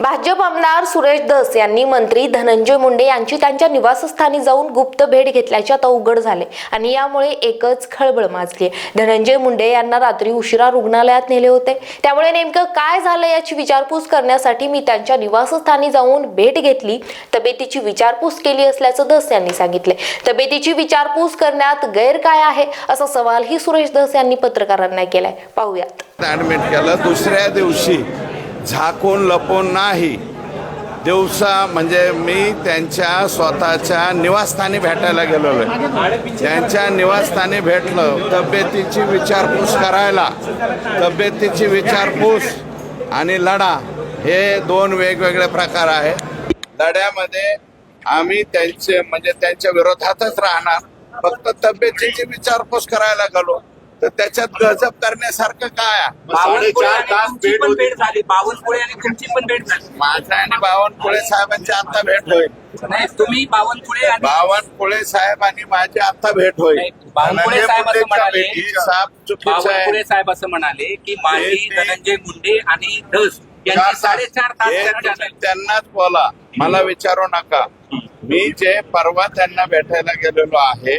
भाजप आमदार सुरेश धस यांनी मंत्री धनंजय मुंडे यांची त्यांच्या निवासस्थानी जाऊन गुप्त भेट घेतल्याचे आता उघड झाले आणि यामुळे एकच खळबळ माजली. धनंजय मुंडे यांना रात्री उशिरा रुग्णालयात नेले होते. त्यामुळे नेमकं काय झालं याची विचारपूस करण्यासाठी मी त्यांच्या निवासस्थानी जाऊन भेट घेतली. तब्येतीची विचारपूस केली असल्याचं धस यांनी सांगितले. तब्येतीची विचारपूस करण्यात गैर काय आहे असा सवालही सुरेश धस यांनी पत्रकारांना केलाय. पाहूयात. ऍडमिट केलं. दुसऱ्या दिवशी झाकून लपून नाही. दिवसा म्हणजे मी त्यांच्या स्वतःच्या निवासस्थानी भेटायला गेलेलो आहे त्यांच्या निवासस्थानी भेटलं. तब्येतीची विचारपूस करायला. तब्येतीची विचारपूस आणि लढा हे दोन वेगवेगळे प्रकार आहे. लढ्यामध्ये आम्ही त्यांचे म्हणजे त्यांच्या विरोधातच राहणार. फक्त तब्येतीची विचारपूस करायला गेलो. तर त्याच्यात गजब करण्यासारखं काय? बावनकुळे तुमची भेट पण होती. भेट झाली. बावनकुळे आणि तुमची पण भेट झाली. आणि बावनकुळे साहेबांची आता भेट होईल. नाही तुम्ही बावनकुळे आणि बावनकुळे साहेब आणि माझी आता भेट होईल. बावनकुळे साहेब असं म्हणाले. बावनकुळे साहेब असं म्हणाले की माझी धनंजय मुंडे आणि धस यांची. साडेचार तास त्यांनाच बोला. मला विचारू नका. मी जे परवा त्यांना भेटायला गेलेलो आहे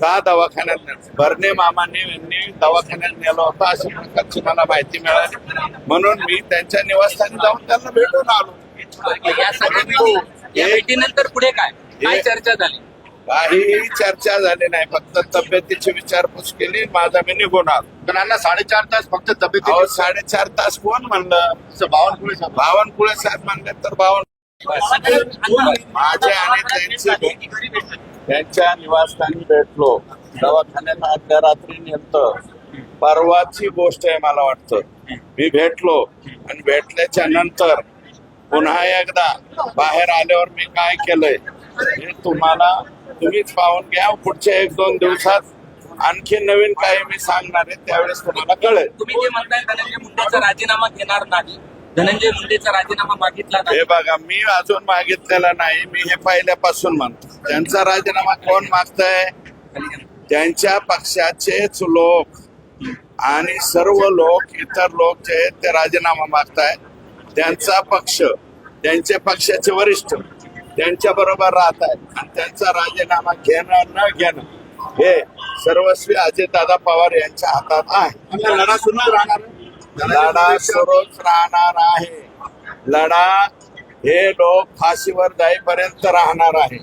का दवाखान्यात भरणे मामाने यांनी दवाखान्यात नेलं होतं. अशा प्रकारची मला माहिती मिळाली. म्हणून मी त्यांच्या निवासस्थानी जाऊन त्यांना भेटून आलो. भेटीनंतर पुढे काय? काय चर्चा झाली? काहीही चर्चा झाली नाही. फक्त तब्येतीची विचारपूस केली. माझा मी निघून आलो. साडेचार तास फक्त तब्येत साडेचार तास कोण म्हणलं? बावनकुळे साहेब. बावनकुळे साहेब म्हणले तर बावन माझे आणि त्यांची त्यांच्या निवासस्थानी भेटलो. दवाखान्यात आदल्या रात्री नेलत. परवाची गोष्ट आहे मला वाटतं. मी भेटलो आणि भेटल्याच्या नंतर पुन्हा एकदा बाहेर आल्यावर मी काय केलंय? हे तुम्हाला तुम्हीच पाहून घ्या. पुढच्या एक दोन दिवसात आणखी नवीन काही मी सांगणार आहे त्यावेळेस तुम्हाला कळेल. तुम्ही जे म्हणताय धनंजय राजीनामा घेणार नाही. धनंजय मुंडेचा राजीनामा मागितला हे बघा मी अजून मागितलेला नाही मी हे पहिल्यापासून म्हणतो. त्यांचा राजीनामा कोण मागतंय? त्यांच्या पक्षाचेच लोक. आणि सर्व लोक इतर लोक जे आहेत ते राजीनामा मागताय. त्यांचा पक्ष त्यांचे पक्षाचे वरिष्ठ त्यांच्या बरोबर राहत आहेत. आणि त्यांचा राजीनामा घेणं न घेणं हे सर्वस्वी अजितदादा पवार यांच्या हातात आहे. लढा सुरू राहणार. लढा सुरूच राहणार आहे. लढा हे लोक फाशीवर जाईपर्यंत राहणार आहे.